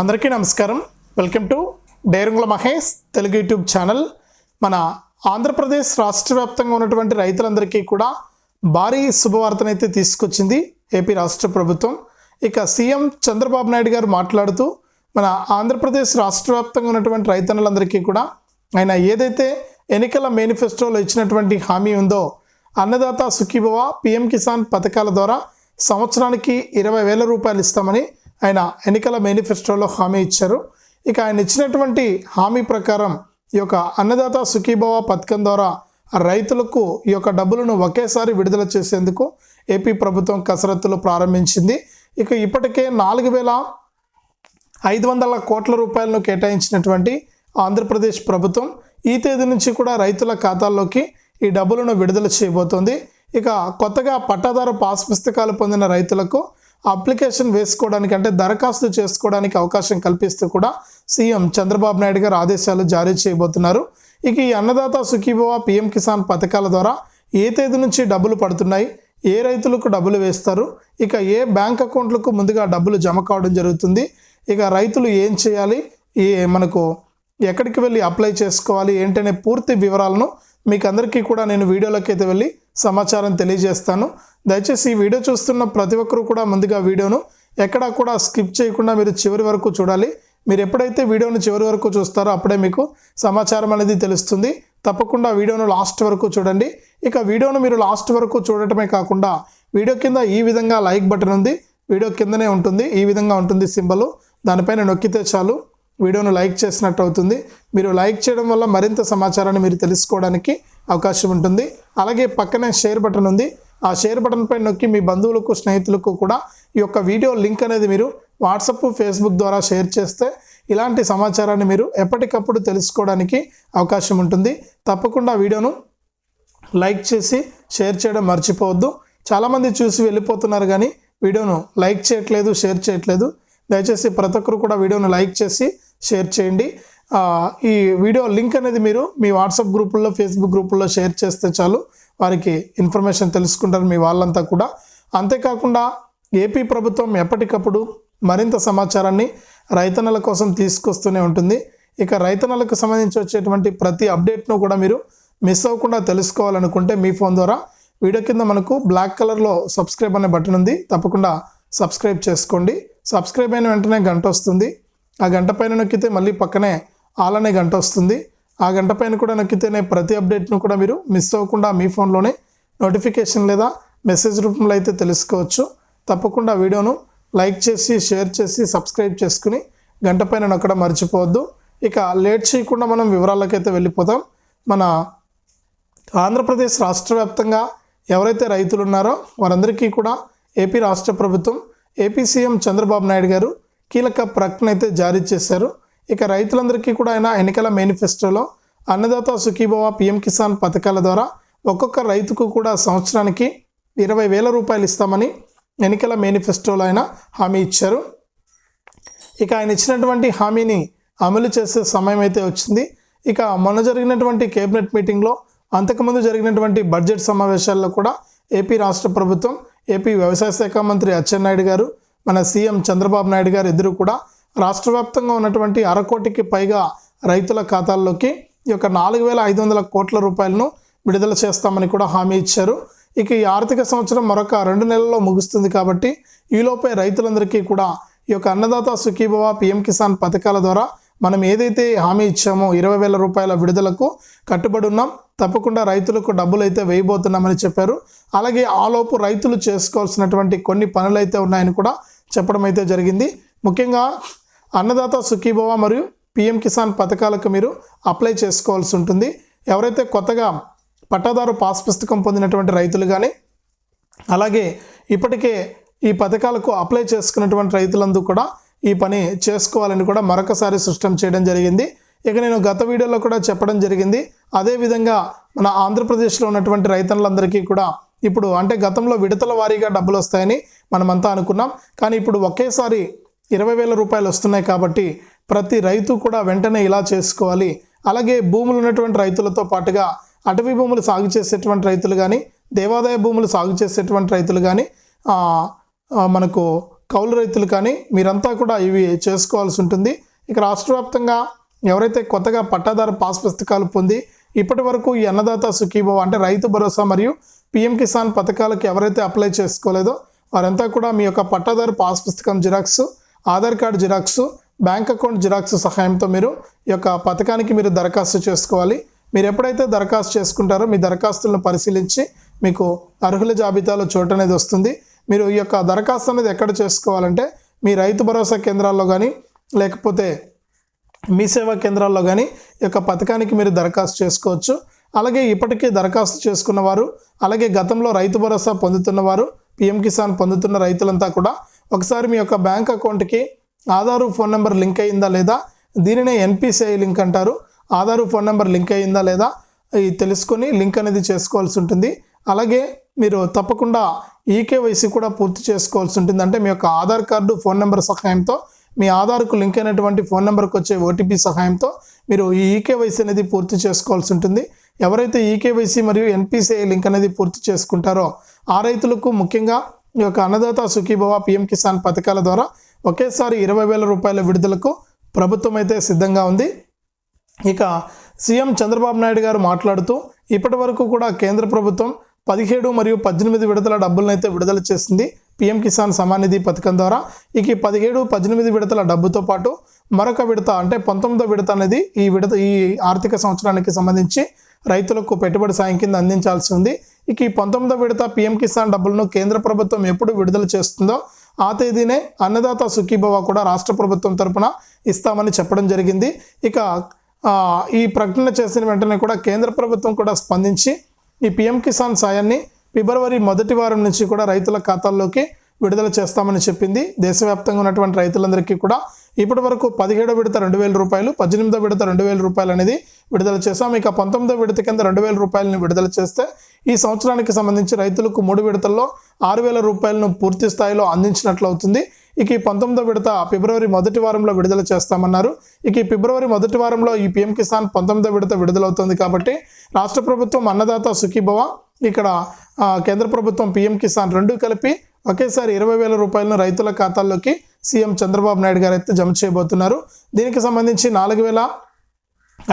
అందరికీ నమస్కారం. Welcome to Derungula Mahesh Telugu YouTube channel. మన ఆంధ్రప్రదేశ్ రాష్ట్ర వ్యాప్తంగా ఉన్నటువంటి రైతులందరికీ కూడా భారీ శుభవార్తనైతే తీసుకొచ్చింది ఏపీ రాష్ట్ర ప్రభుత్వం. ఇక సీఎం చంద్రబాబు నాయుడు గారు మాట్లాడుతూ మన ఆంధ్రప్రదేశ్ రాష్ట్ర వ్యాప్తంగా ఉన్నటువంటి రైతన్నులందరికీ కూడా ఆయన ఏదైతే ఎన్నికల మేనిఫెస్టోలో ఇచ్చినటువంటి హామీ ఉందో అన్నదాత సుఖీభవ పిఎం కిసాన్ పథకాల ద్వారా సంవత్సరానికి ఇరవై వేల రూపాయలు ఇస్తామని ఆయన ఎన్నికల మేనిఫెస్టోలో హామీ ఇచ్చారు. ఇక ఆయన ఇచ్చినటువంటి హామీ ప్రకారం ఈ యొక్క అన్నదాత సుఖీభవ పథకం ద్వారా రైతులకు ఈ యొక్క డబ్బులను ఒకేసారి విడుదల చేసేందుకు ఏపీ ప్రభుత్వం కసరత్తులు ప్రారంభించింది. ఇక ఇప్పటికే నాలుగు వేల ఐదు వందల కోట్ల రూపాయలను కేటాయించినటువంటి ఆంధ్రప్రదేశ్ ప్రభుత్వం ఈ తేదీ నుంచి కూడా రైతుల ఖాతాల్లోకి ఈ డబ్బులను విడుదల చేయబోతోంది. ఇక కొత్తగా పట్టాదారు పాస్ పుస్తకాలు పొందిన రైతులకు అప్లికేషన్ వేసుకోవడానికి అంటే దరఖాస్తు చేసుకోవడానికి అవకాశం కల్పిస్తూ కూడా సీఎం చంద్రబాబు నాయుడు గారు ఆదేశాలు జారీ చేయబోతున్నారు. ఇక ఈ అన్నదాత సుఖీభవ పిఎం కిసాన్ పథకాల ద్వారా ఏ తేదీ నుంచి డబ్బులు పడుతున్నాయి? ఏ రైతులకు డబ్బులు వేస్తారు? ఇక ఏ బ్యాంక్ అకౌంట్లకు ముందుగా డబ్బులు జమ కావడం జరుగుతుంది? ఇక రైతులు ఏం చేయాలి? ఏ మనకు ఎక్కడికి వెళ్ళి అప్లై చేసుకోవాలి? ఏంటనే పూర్తి వివరాలను మీకు అందరికీ కూడా నేను వీడియోలోకి అయితే వెళ్ళి సమాచారం తెలియజేస్తాను. దయచేసి ఈ వీడియో చూస్తున్న ప్రతి ఒక్కరూ కూడా ముందుగా వీడియోను ఎక్కడా కూడా స్కిప్ చేయకుండా మీరు చివరి వరకు చూడాలి. మీరు ఎప్పుడైతే వీడియోను చివరి వరకు చూస్తారో అప్పుడే మీకు సమాచారం అనేది తెలుస్తుంది. తప్పకుండా వీడియోను లాస్ట్ వరకు చూడండి. ఇక వీడియోను మీరు లాస్ట్ వరకు చూడటమే కాకుండా వీడియో కింద ఈ విధంగా లైక్ బటన్ ఉంది. వీడియో కిందనే ఉంటుంది. ఈ విధంగా ఉంటుంది సింబల్. దానిపైన నొక్కితే చాలు. వీడియోను లైక్ చేసినట్టు అవుతుంది. మీరు లైక్ చేయడం వల్ల మరింత సమాచారాన్ని మీరు తెలుసుకోవడానికి అవకాశం ఉంటుంది. అలాగే పక్కనే షేర్ బటన్ ఉంది. ఆ షేర్ బటన్ పైన నొక్కి మీ బంధువులకు స్నేహితులకు కూడా ఈ యొక్క వీడియో లింక్ అనేది మీరు వాట్సప్ ఫేస్బుక్ ద్వారా షేర్ చేస్తే ఇలాంటి సమాచారాన్ని మీరు ఎప్పటికప్పుడు తెలుసుకోవడానికి అవకాశం ఉంటుంది. తప్పకుండా వీడియోను లైక్ చేసి షేర్ చేయడం మర్చిపోవద్దు. చాలామంది చూసి వెళ్ళిపోతున్నారు కానీ వీడియోను లైక్ చేయట్లేదు షేర్ చేయట్లేదు. దయచేసి ప్రతి ఒక్కరు కూడా వీడియోను లైక్ చేసి షేర్ చేయండి. ఈ వీడియో లింక్ అనేది మీరు మీ వాట్సాప్ గ్రూపుల్లో ఫేస్బుక్ గ్రూపుల్లో షేర్ చేస్తే చాలు. వారికి ఇన్ఫర్మేషన్ తెలుసుకుంటారు మీ వాళ్ళంతా కూడా. అంతేకాకుండా ఏపీ ప్రభుత్వం ఎప్పటికప్పుడు మరింత సమాచారాన్ని రైతన్నల కోసం తీసుకొస్తూనే ఉంటుంది. ఇక రైతన్నలకు సంబంధించి వచ్చేటువంటి ప్రతి అప్డేట్ను కూడా మీరు మిస్ అవ్వకుండా తెలుసుకోవాలనుకుంటే మీ ఫోన్ ద్వారా. వీడియో కింద మనకు బ్లాక్ కలర్లో సబ్స్క్రైబ్ అనే బటన్ ఉంది. తప్పకుండా సబ్స్క్రైబ్ చేసుకోండి. సబ్స్క్రైబ్ అయిన వెంటనే గంట వస్తుంది. ఆ గంట పైన నొక్కితే మళ్ళీ పక్కనే ఆల్ అనే గంట వస్తుంది. ఆ గంట పైన కూడా నొక్కితేనే ప్రతి అప్డేట్ను కూడా మీరు మిస్ అవ్వకుండా మీ ఫోన్లోనే నోటిఫికేషన్ లేదా మెసేజ్ రూపంలో అయితే తెలుసుకోవచ్చు. తప్పకుండా వీడియోను లైక్ చేసి షేర్ చేసి సబ్స్క్రైబ్ చేసుకుని గంట పైన నొక్కడం మర్చిపోవద్దు. ఇక లేట్ చేయకుండా మనం వివరాలకైతే వెళ్ళిపోతాం. మన ఆంధ్రప్రదేశ్ రాష్ట్ర వ్యాప్తంగా ఎవరైతే రైతులు ఉన్నారో వారందరికీ కూడా ఏపీ రాష్ట్ర ప్రభుత్వం ఏపీ సీఎం చంద్రబాబు నాయుడు గారు కీలక ప్రకటన అయితే జారీ చేశారు. ఇక రైతులందరికీ కూడా ఆయన ఎన్నికల మేనిఫెస్టోలో అన్నదాత సుఖీభవ పిఎం కిసాన్ పథకాల ద్వారా ఒక్కొక్క రైతుకు కూడా సంవత్సరానికి ఇరవై వేల రూపాయలు ఇస్తామని ఎన్నికల మేనిఫెస్టోలో ఆయన హామీ ఇచ్చారు. ఇక ఆయన ఇచ్చినటువంటి హామీని అమలు చేసే సమయం అయితే వచ్చింది. ఇక మొన్న జరిగినటువంటి కేబినెట్ మీటింగ్లో అంతకుముందు జరిగినటువంటి బడ్జెట్ సమావేశాల్లో కూడా ఏపీ రాష్ట్ర ప్రభుత్వం ఏపీ వ్యవసాయ శాఖ మంత్రి అచ్చెన్నాయుడు గారు మన సీఎం చంద్రబాబు నాయుడు గారు ఇద్దరు కూడా రాష్ట్ర వ్యాప్తంగా ఉన్నటువంటి అరకోటికి పైగా రైతుల ఖాతాల్లోకి ఈ యొక్క నాలుగు వేల ఐదు వందల కోట్ల రూపాయలను విడుదల చేస్తామని కూడా హామీ ఇచ్చారు. ఇక ఈ ఆర్థిక సంవత్సరం మరొక రెండు నెలల్లో ముగుస్తుంది కాబట్టి ఈలోపే రైతులందరికీ కూడా ఈ యొక్క అన్నదాత సుఖీభవ పిఎం కిసాన్ పథకాల ద్వారా మనం ఏదైతే హామీ ఇచ్చామో ఇరవై వేల రూపాయల విడుదలకు కట్టుబడి ఉన్నాం. తప్పకుండా రైతులకు డబ్బులు అయితే వేయబోతున్నామని చెప్పారు. అలాగే ఆలోపు రైతులు చేసుకోవాల్సినటువంటి కొన్ని పనులు అయితే ఉన్నాయని కూడా చెప్పడం అయితే జరిగింది. ముఖ్యంగా అన్నదాత సుఖీభవ మరియు పిఎం కిసాన్ పథకాలకు మీరు అప్లై చేసుకోవాల్సి ఉంటుంది. ఎవరైతే కొత్తగా పట్టాదారు పాస్ పుస్తకం పొందినటువంటి రైతులు కానీ అలాగే ఇప్పటికే ఈ పథకాలకు అప్లై చేసుకున్నటువంటి రైతులందరూ కూడా ఈ పని చేసుకోవాలని కూడా మరొకసారి స్పష్టం చేయడం జరిగింది. ఇక నేను గత వీడియోలో కూడా చెప్పడం జరిగింది. అదేవిధంగా మన ఆంధ్రప్రదేశ్లో ఉన్నటువంటి రైతులందరికీ కూడా ఇప్పుడు అంటే గతంలో విడతల వారీగా డబ్బులు వస్తాయని మనమంతా అనుకున్నాం. కానీ ఇప్పుడు ఒకేసారి ఇరవై వేల రూపాయలు వస్తున్నాయి కాబట్టి ప్రతి రైతు కూడా వెంటనే ఇలా చేసుకోవాలి. అలాగే భూములు ఉన్నటువంటి రైతులతో పాటుగా అటవీ భూములు సాగు చేసేటువంటి రైతులు కానీ దేవాదాయ భూములు సాగు చేసేటువంటి రైతులు కానీ మనకు కౌలు రైతులు కానీ మీరంతా కూడా ఇవి చేసుకోవాల్సి ఉంటుంది. ఇక రాష్ట్ర వ్యాప్తంగా ఎవరైతే కొత్తగా పట్టాదారు పాస్ పుస్తకాలు పొంది ఇప్పటి వరకు ఈ అన్నదాత సుఖీభవ అంటే రైతు భరోసా మరియు పిఎం కిసాన్ పథకాలకు ఎవరైతే అప్లై చేసుకోలేదో వారంతా కూడా మీ యొక్క పట్టాదారు పాస్ పుస్తకం xerox Aadhaar card xerox bank account xerox సహాయంతో మీరు ఈ యొక్క పథకానికి మీరు దరఖాస్తు చేసుకోవాలి. మీరు ఎప్పుడైతే దరఖాస్తు చేసుకుంటారో మీ దరఖాస్తులను పరిశీలించి మీకు అర్హుల జాబితాలో చోటు అనేది వస్తుంది. మీరు ఈ యొక్క దరఖాస్తు అనేది ఎక్కడ చేసుకోవాలంటే మీ రైతు భరోసా కేంద్రాల్లో కానీ లేకపోతే మీ సేవా కేంద్రాల్లో కానీ ఈ యొక్క పథకానికి మీరు దరఖాస్తు చేసుకోవచ్చు. అలాగే ఇప్పటికే దరఖాస్తు చేసుకున్నవారు అలాగే గతంలో రైతు భరోసా పొందుతున్నవారు పిఎం కిసాన్ పొందుతున్న రైతులంతా కూడా ఒకసారి మీ యొక్క బ్యాంక్ అకౌంట్కి ఆధారు ఫోన్ నెంబర్ లింక్ అయిందా లేదా? దీనినే ఎన్పిసిఐ లింక్ అంటారు. ఆధారు ఫోన్ నెంబర్ లింక్ అయిందా లేదా? తెలుసుకొని లింక్ అనేది చేసుకోవాల్సి ఉంటుంది. అలాగే మీరు తప్పకుండా ఈకేవైసీ కూడా పూర్తి చేసుకోవాల్సి ఉంటుంది. అంటే మీ యొక్క ఆధార్ కార్డు ఫోన్ నెంబర్ సహాయంతో మీ ఆధార్కు లింక్ అయినటువంటి ఫోన్ నెంబర్కి వచ్చే ఓటీపీ సహాయంతో మీరు ఈ ఈకేవైసీ అనేది పూర్తి చేసుకోవాల్సి ఉంటుంది. ఎవరైతే ఈకేవైసీ మరియు ఎన్పిసిఐ లింక్ అనేది పూర్తి చేసుకుంటారో ఆ రైతులకు ముఖ్యంగా ఈ యొక్క అన్నదాత సుఖీభవ పిఎం కిసాన్ పథకాల ద్వారా ఒకేసారి ఇరవై వేల రూపాయల విడుదలకు ప్రభుత్వం అయితే సిద్ధంగా ఉంది. ఇక సీఎం చంద్రబాబు నాయుడు గారు మాట్లాడుతూ ఇప్పటి వరకు కూడా కేంద్ర ప్రభుత్వం పదిహేడు మరియు పద్దెనిమిది విడతల డబ్బులను అయితే విడుదల చేసింది పీఎం కిసాన్ సమానిధి పథకం ద్వారా. ఇక ఈ పదిహేడు పద్దెనిమిది విడతల డబ్బుతో పాటు మరొక విడత అంటే పంతొమ్మిదో విడత అనేది ఈ విడత ఈ ఆర్థిక సంవత్సరానికి సంబంధించి రైతులకు పెట్టుబడి సాయం కింద అందించాల్సి ఉంది. ఇక ఈ పంతొమ్మిదో విడత పీఎం కిసాన్ డబ్బులను కేంద్ర ప్రభుత్వం ఎప్పుడు విడుదల చేస్తుందో ఆ తేదీనే అన్నదాత సుఖీభవ కూడా రాష్ట్ర ప్రభుత్వం తరపున ఇస్తామని చెప్పడం జరిగింది. ఇక ఈ ప్రకటన చేసిన వెంటనే కూడా కేంద్ర ప్రభుత్వం కూడా స్పందించి ఈ పిఎం కిసాన్ సాయాన్ని ఫిబ్రవరి మొదటి వారం నుంచి కూడా రైతుల ఖాతాల్లోకి విడుదల చేస్తామని చెప్పింది. దేశవ్యాప్తంగా ఉన్నటువంటి రైతులందరికీ కూడా ఇప్పటి వరకు పదిహేడో విడత రెండు వేల రూపాయలు పద్దెనిమిదో విడత రెండు వేల రూపాయలు అనేది విడుదల చేస్తాం ఇక పంతొమ్మిదో విడత కింద రెండు వేల రూపాయలని విడుదల చేస్తే ఈ సంవత్సరానికి సంబంధించి రైతులకు మూడు విడతల్లో ఆరు వేల రూపాయలను పూర్తి స్థాయిలో అందించినట్లు అవుతుంది. ఇక ఈ పంతొమ్మిదో విడత ఫిబ్రవరి మొదటి వారంలో విడుదల చేస్తామన్నారు. ఇక ఈ ఫిబ్రవరి మొదటి వారంలో ఈ పిఎం కిసాన్ పంతొమ్మిదో విడత విడుదలవుతుంది కాబట్టి రాష్ట్ర ప్రభుత్వం అన్నదాత సుఖీభవ ఇక్కడ కేంద్ర ప్రభుత్వం పిఎం కిసాన్ రెండు కలిపి ఒకేసారి ఇరవై వేల రూపాయలను రైతుల ఖాతాల్లోకి సీఎం చంద్రబాబు నాయుడు గారు అయితే జమ చేయబోతున్నారు. దీనికి సంబంధించి నాలుగు వేల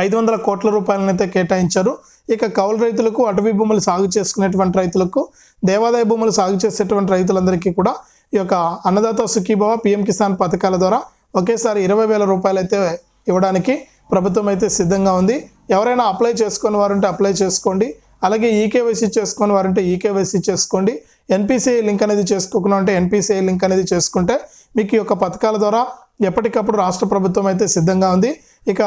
ఐదు వందల కోట్ల రూపాయలను అయితే కేటాయించారు. ఇక కౌలు రైతులకు అటవీ భూములు సాగు చేసుకునేటువంటి రైతులకు దేవాదాయ భూములు సాగు చేసేటువంటి రైతులందరికీ కూడా ఈ యొక్క అన్నదాత సుఖీభవ పిఎం కిసాన్ పథకాల ద్వారా ఒకేసారి ఇరవై వేల రూపాయలు అయితే ఇవ్వడానికి ప్రభుత్వం అయితే సిద్ధంగా ఉంది. ఎవరైనా అప్లై చేసుకుని వారుంటే అప్లై చేసుకోండి. అలాగే ఈకేవైసీ చేసుకుని వారంటే ఈకేవైసీ చేసుకోండి. ఎన్పిసిఐ లింక్ అనేది చేసుకోకుండా ఉంటే ఎన్పిసిఐ లింక్ అనేది చేసుకుంటే మీకు ఈ యొక్క పథకాల ద్వారా ఎప్పటికప్పుడు రాష్ట్ర ప్రభుత్వం అయితే సిద్ధంగా ఉంది. ఇక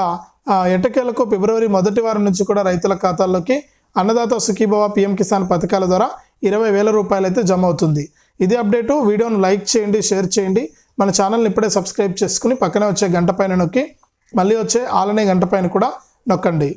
ఎటకేలకు ఫిబ్రవరి మొదటి వారం నుంచి కూడా రైతుల ఖాతాల్లోకి అన్నదాత సుఖీభవ పిఎం కిసాన్ పథకాల ద్వారా ఇరవై వేల రూపాయలు అయితే జమ అవుతుంది. ఇదే అప్డేటు. వీడియోను లైక్ చేయండి షేర్ చేయండి. మన ఛానల్ని ఇప్పుడే సబ్స్క్రైబ్ చేసుకుని పక్కనే వచ్చే గంట పైన నొక్కి మళ్ళీ వచ్చే ఆలనే గంట పైన కూడా నొక్కండి.